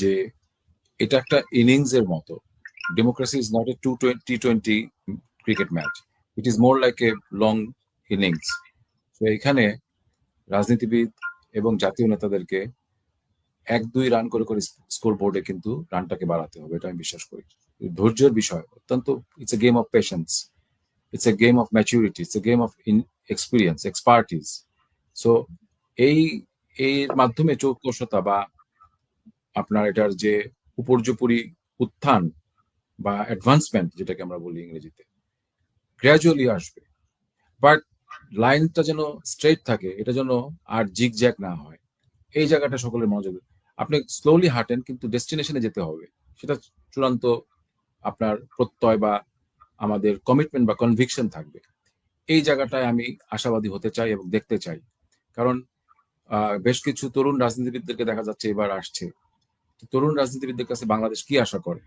যে এটা একটা ইনিংস এর মতো। Democracy is not a two T twenty cricket match it is more like a long innings তো এখানে রাজনীতিবিদ এবং জাতীয় নেতাদেরকে এক, দুই রান করে করে স্কোর বোর্ডে কিন্তু রানটাকে বাড়াতে হবে, এটা আমি বিশ্বাস করি। ধৈর্যের বিষয়, অত্যন্ত it's a game of patience it's a game of maturity it's a game of in experience expertise so এই, এর মাধ্যমে চৌকসতা বা আপনার এটার যে উপর্যুপরি উত্থান বা অ্যাডভান্সমেন্ট যেটাকে আমরা বলি ইংরেজিতে গ্র্যাজুয়ালি আসবে। বাট লাইনটা যেন স্ট্রেট থাকে, এটা যেন আর জিগ জ্যাক না হয়, এই জায়গাটা সকলের মনোযোগ আপনি স্লোলি হাঁটেন, কিন্তু ডেস্টিনেশনে যেতে হবে। সেটা চূড়ান্ত আপনার প্রত্যয় বা আমাদের কমিটমেন্ট বা কনভিকশন থাকবে। এই জায়গাটায় আমি আশাবাদী হতে চাই এবং দেখতে চাই। কারণ বেশ কিছু তরুণ রাজনীতিবিদদেরকে দেখা যাচ্ছে এবার আসছে। তরুণ রাজনীতিবিদদের কাছে বাংলাদেশ কি আশা করে?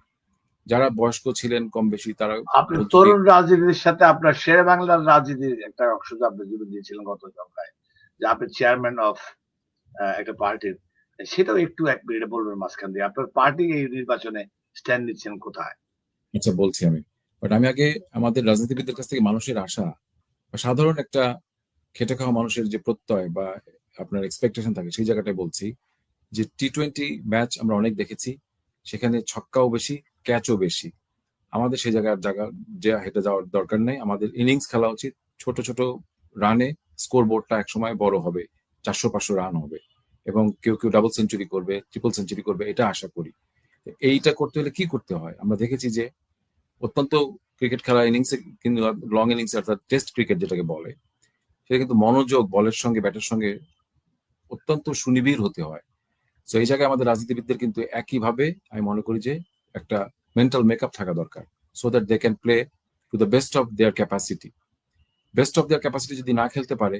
যারা বয়স্ক ছিলেন কম বেশি তারা আপনি তরুণ রাজনীতির সাথে আপনার শেরে বাংলার রাজনীতির একটা অংশ আপনি জুড়ে দিয়েছিলেন গত সপ্তাহে যে আপনি চেয়ারম্যান অফ একটা পার্টির সেটাও একটু এক মিনিটে বলবেন মাঝখান দিয়ে। আপনার পার্টি এই নির্বাচনে স্ট্যান্ড নিচ্ছেন কোথায়? আচ্ছা বলছি আমি। বাট আমি আগে আমাদের রাজনীতিবিদদের কাছ থেকে মানুষের আশা বা সাধারণ একটা খেটে খাওয়া মানুষের যে প্রত্যয় বা আপনার এক্সপেকটেশন থাকে সেই জায়গাটায় বলছি। যে টি টোয়েন্টি ম্যাচ আমরা অনেক দেখেছি, সেখানে ছক্কাও বেশি ক্যাচও বেশি। আমাদের সেই জায়গার জায়গা, যে হেঁটে যাওয়ার দরকার নেই। আমাদের ইনিংস খেলা উচিত। ছোট ছোট রানে স্কোর বোর্ডটা একসময় বড় হবে, চারশো, পাঁচশো রান হবে। এবং কেউ কেউ ডাবল সেঞ্চুরি করবে ট্রিপল সেঞ্চুরি করবে, এটা আশা করি। এইটা করতে হলে কি করতে হয়? আমরা দেখেছি যে অত্যন্ত ক্রিকেট খেলা ইনিংসে কিন্তু লং ইনিংস অর্থাৎ টেস্ট ক্রিকেট যেটাকে বলে, সেটা কিন্তু মনোযোগ, বলের সঙ্গে, ব্যাটের সঙ্গে অত্যন্ত সুনিবিড় হতে হয়। তো এই জায়গায় আমাদের রাজনীতিবিদদের কিন্তু একইভাবে আমি মনে করি যে একটা মেন্টাল মেকআপ থাকা দরকার so that they can play to the best of their capacity best of their capacity যদি না খেলতে পারে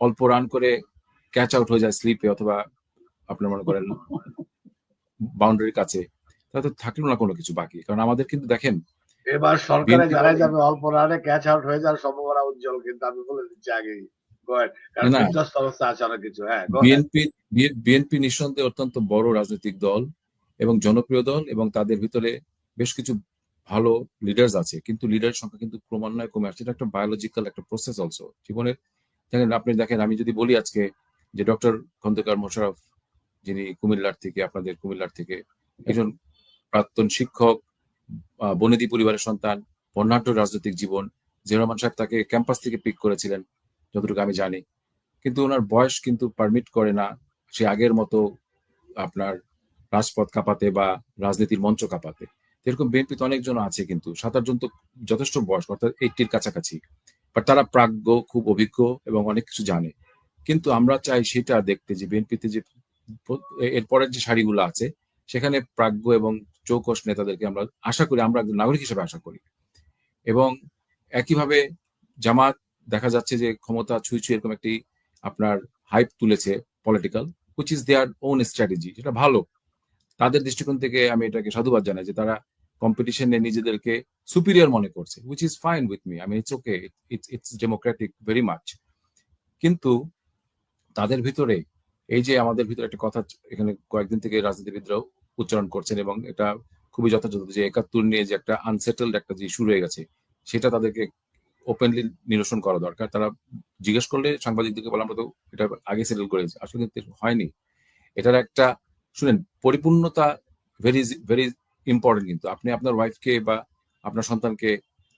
অল্প রান করে ক্যাচ আউট হয়ে যায় স্লিপে অথবা আপনার মনে করেন বাউন্ডারির কাছে তাহলে তো থাকল না কোনো কিছু বাকি। কারণ আমাদের কিন্তু দেখেন এবার সরকারে যারা যাবে অল্প রানে ক্যাচ আউট হয়ে যাওয়ার সম্ভাবনা উজ্জ্বল কিন্তু আমি বলে দিচ্ছি আগেই বিএনপি বিএনপি নিঃসন্দেহে অত্যন্ত বড় রাজনৈতিক দল এবং জনপ্রিয় দল এবং তাদের ভিতরে বেশ কিছু ভালো লিডার্স আছে। কিন্তু লিডারের সংখ্যা কিন্তু ক্রমান্বয়ে কমে আসছে। এটা একটা বায়োলজিক্যাল একটা প্রসেস অলসো জীবনের দেখেন আপনি দেখেন আমি যদি বলি আজকে যে ডক্টর খন্দকার মোশারফ যিনি কুমিল্লার থেকে আপনাদের কুমিল্লার থেকে একজন প্রাক্তন শিক্ষক বনেদি পরিবারের সন্তান বর্ণাঢ্য রাজনৈতিক জীবন জিয়া রহমান সাহেব তাকে ক্যাম্পাস থেকে পিক করেছিলেন। যতটুকু আমি জানি। কিন্তু ওনার বয়স কিন্তু পারমিট করে না। সে আগের মতো আপনার রাজপথ কাঁপাতে বা রাজনীতির মঞ্চ কাঁপাতে। এরকম বিএনপিতে অনেকজন আছে কিন্তু সাত আটজন তো যথেষ্ট বয়স অর্থাৎ এইটির কাছাকাছি। বাট তারা প্রাজ্ঞ, খুব অভিজ্ঞ এবং অনেক কিছু জানে। কিন্তু আমরা চাই সেটা দেখতে যে বিএনপিতে যে এরপরের যে শাড়িগুলো আছে, সেখানে প্রাজ্ঞ এবং চৌকস নেতাদেরকে আমরা আশা করি, আমরা নাগরিক হিসেবে আশা করি। এবং একইভাবে জামাত দেখা যাচ্ছে যে ক্ষমতা ছুঁই ছুঁই এরকম একটি আপনার হাইপ তুলেছে political which is their own strategy যেটা ভালো। তাদের দৃষ্টিকোণ থেকে আমি এটাকে সাধুবাদ জানাই যে তারা কম্পিটিশনে নিজেদেরকে সুপিরিয়র মনে করছে which is fine with me I mean it's okay it's it's democratic very much কিন্তু তাদের ভিতরে এই যে আমাদের ভিতরে একটা কথা এখানে কয়েকদিন থেকে রাজনীতিবিদরাও উচ্চারণ করছেন এবং এটা খুবই যথাযথ যে একাত্তর নিয়ে যে একটা আনসেটেলড একটা যে ইস্যু রয়ে গেছে, সেটা তাদেরকে ওপেনলি নিরসন করা দরকার। তারা জিজ্ঞেস করলে সাংবাদিকদেরকে বলা আমরা তো এটা আগে সেটেল করেছি। আসলে কিন্তু হয়নি। এটার একটা শুনেন পরিপূর্ণতা ভেরি ভেরি ইম্পর্টেন্ট কিন্তু। আপনি আপনার ওয়াইফকে বা আপনার সন্তানকে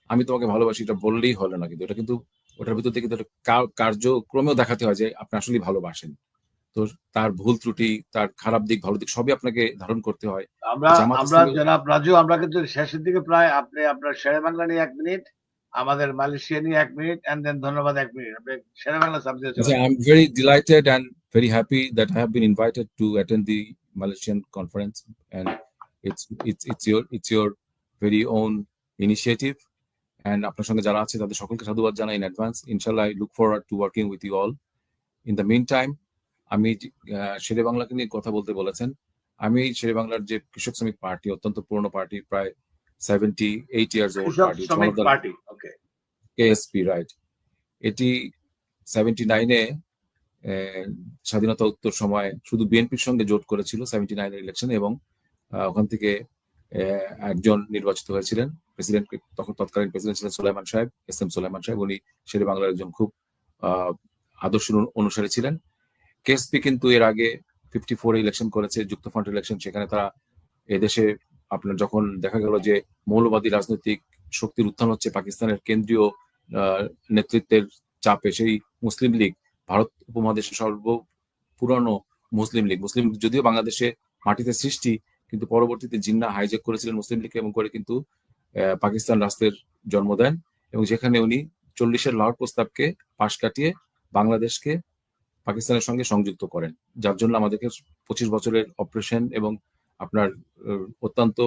আমি তোমাকে ভালোবাসি এটা বললেই হলো না কিন্তু। এটা কিন্তু ওটার ভিতর থেকে কিন্তু কার্যক্রমেও দেখাতে হয় যে আপনি আসলেই ভালোবাসেন। তো তার ভুল ত্রুটি তার খারাপ দিক ভালো দিক সবই আপনাকে ধারণ করতে হয়। আমরা আমরা জনাব রাজু আমরা কিন্তু শেষের দিকে প্রায় আপনি আপনার শেরে বাংলা নিয়ে এক মিনিট। আমাদের মালয়েশিয়া নিয়ে এক মিনিট এন্ড দেন ধন্যবাদ এক minute. Shere Bangla subject I am very delighted and very happy that I have been invited to attend the Malaysian conference and it's it's it's your it's your very own initiative and আপনার সঙ্গে যারা আছে তাদের সকলকে সাধুবাদ জানাই in advance ইনশাল্লাহ I look forward to working with you all in the meantime আমি শেরে বাংলাকে নিয়ে কথা বলতে বলেছেন। আমি শেরে বাংলার যে কৃষক শ্রমিক পার্টি অত্যন্ত পুরনো পার্টি প্রায় seventy eight years old party KSP right এটি সেভেন্টি নাইনে স্বাধীনতা উত্তর সময় শুধু বিএনপির সঙ্গে জোট করেছিল সেভেন্টি নাইনের ইলেকশন এবং ওখান থেকে একজন নির্বাচিত হয়েছিলেন। প্রেসিডেন্ট তখন তৎকালীন প্রেসিডেন্ট ছিলেন সোলাইমান সাহেব এস এম সোলাইমান সাহেব। উনি শেরে বাংলার একজন খুব আহ, আদর্শ অনুসারী ছিলেন। কেএসপি কিন্তু এর আগে ফিফটি ফোর ইলেকশন করেছে যুক্তফ্রন্ট ইলেকশন সেখানে তারা এদেশে আপনার যখন দেখা গেল যে মৌলবাদী রাজনৈতিক শক্তির উত্থান হচ্ছে পাকিস্তানের কেন্দ্রীয় নেতৃত্বের চাপে, সেই মুসলিম লীগ, ভারত উপমহাদেশের সর্ব পুরানো মুসলিম লীগ। মুসলিম লীগ যদিও বাংলাদেশে মাটিতে সৃষ্টি, কিন্তু পরবর্তীতে জিন্না হাইজ্যাক করেছিলেন মুসলিম লীগকে এবং করে কিন্তু পাকিস্তান রাষ্ট্রের জন্ম দেন এবং যেখানে উনি চল্লিশের লাহোর প্রস্তাবকে পাশ কাটিয়ে বাংলাদেশকে পাকিস্তানের সঙ্গে সংযুক্ত করেন। যার জন্য আমাদেরকে পঁচিশ বছরের অপারেশন এবং আপনার অত্যন্ত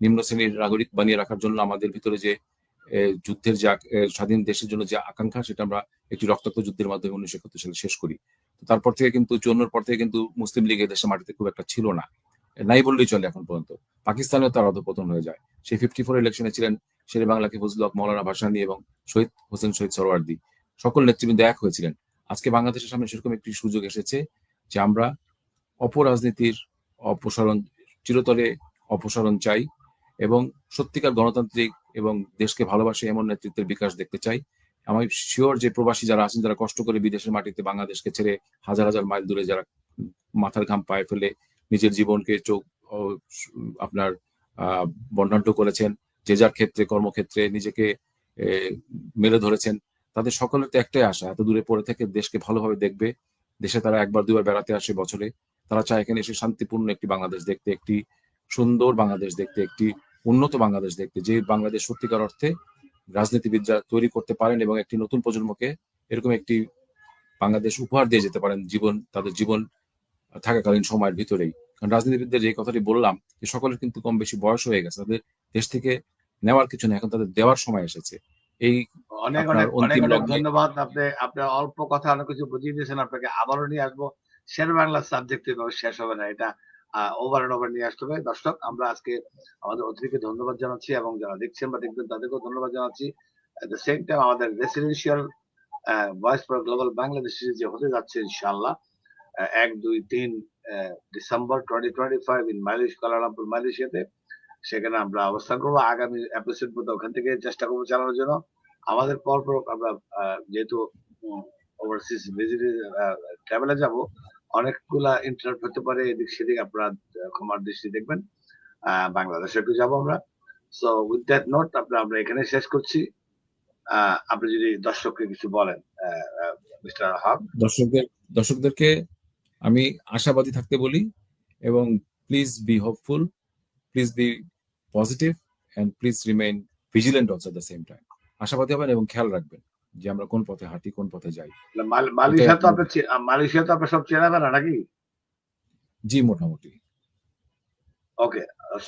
নিম্ন শ্রেণির নাগরিক বানিয়ে রাখার জন্য আমাদের ভিতরে যে যুদ্ধের যে স্বাধীন দেশের জন্য যে আকাঙ্ক্ষা, সেটা আমরা একটি রক্তাক্ত যুদ্ধের মাধ্যমে উনিশশো একাত্তর সালে শেষ করি। তারপর থেকে কিন্তু, চুয়ান্নর পর থেকে কিন্তু মুসলিম লীগ দেশের মাটিতে খুব একটা ছিল না। নাই বললেই চলে এখন পর্যন্ত। পাকিস্তানেও তার অধপতন হয়ে যায়। সেই ফিফটি ফোর ইলেকশনে ছিলেন শেরে বাংলাকে ফজলুল মৌলানা ভাসানী এবং শহীদ, হোসেন শহীদ সরওয়ার্দী। সকল নেতৃবৃন্দ এক হয়েছিলেন। আজকে বাংলাদেশের সামনে সেরকম একটি সুযোগ এসেছে যে আমরা অপরাজনীতির অপসারণ চিরতরে অপসারণ চাই এবং সত্যিকার গণতান্ত্রিক এবং দেশকে ভালোবাসে এমন নেতৃত্বের বিকাশ দেখতে চাই। আমি শিওর যে প্রবাসী যারা আছেন, যারা কষ্ট করে বিদেশের মাটিতে বাংলাদেশকে ছেড়ে হাজার হাজার মাইল দূরে যারা মাথার ঘাম পায়ে ফেলে নিজের জীবনকে চোখ আপনার বর্ণাঢ্য করেছেন, যে যার ক্ষেত্রে, কর্মক্ষেত্রে নিজেকে মেলে ধরেছেন, তাদের সকলের তো একটাই আশা, এত দূরে পড়ে থেকে দেশকে ভালোভাবে দেখবে। দেশে তারা একবার দুবার বেড়াতে আসে বছরে। তারা চায় এখানে এসে শান্তিপূর্ণ একটি বাংলাদেশ দেখতে একটি সুন্দর বাংলাদেশ দেখতে একটি উন্নত বাংলাদেশ দেখতে যে বাংলাদেশ সত্যিকার অর্থে রাজনীতিবিদরা তৈরি করতে পারেন এবং একটি নতুন প্রজন্মকে এরকম একটি বাংলাদেশ উপহার দিয়ে যেতে পারেন জীবন তাদের জীবন থাকাকালীন সময়ের ভিতরেই। কারণ রাজনীতিবিদদের যে কথাটি বললাম যে সকলের কিন্তু কম বেশি বয়স হয়ে গেছে তাদের দেশ থেকে নেওয়ার কিছু না এখন তাদের দেওয়ার সময় এসেছে। এই অনেক অনেক অনেক ধন্যবাদ। আপনি আপনার অল্প কথা অনেক কিছু বুঝিয়ে দিয়েছেন আপনাকে আবারও নিয়ে আসব। শের বাংলা সাবজেক্ট শেষ হবে না। এটা ওভার এন্ড ওভার নিয়ে আসতে হবে। দর্শক, আমরা আজকে আমাদের অতিথিকে ধন্যবাদ জানাচ্ছি এবং যারা দেখছেন বা দেখবেন তাদেরকেও ধন্যবাদ জানাচ্ছি। দ্য সেম টাইম আমাদের residential voice for global Bangladesh যে হতে যাচ্ছে ইনশাআল্লাহ এক, দুই, তিন December twenty twenty five in Malaysia Kuala Lumpur মালয়েশিয়াতে সেখানে আমরা অবস্থান করব। আগামী এপিসোড মধ্যে ওখান থেকে চেষ্টা করব চালানোর জন্য। আমাদের পর পর আমরা যেহেতু ওভারসিজ ভিজিটে ট্রাভেলে যাব অনেকগুলা ইন্টারাপ্ট হতে পারে, এদিক সেদিক আপনারা ক্ষমার দৃষ্টি দেখবেন। বাংলাদেশে যাব আমরা। সো উইথ দ্যাট নোট আপনার, আমরা এখানে শেষ করছি। আপনি যদি দর্শককে কিছু বলেন মিস্টার হাব দর্শকদের, দর্শকদেরকে আমি আশাবাদী থাকতে বলি এবং please be hopeful please be positive and please remain vigilant also the same time আশাবাদী হবেন এবং খেয়াল রাখবেন। যে আমরা কোন পথে হাঁটি কোন পথে যাই। মাল- মালয়েশিয়া তো আপনার মালয়েশিয়া তো আপনার সব চেনা জানা নাকি? জি মোটামুটি। ওকে।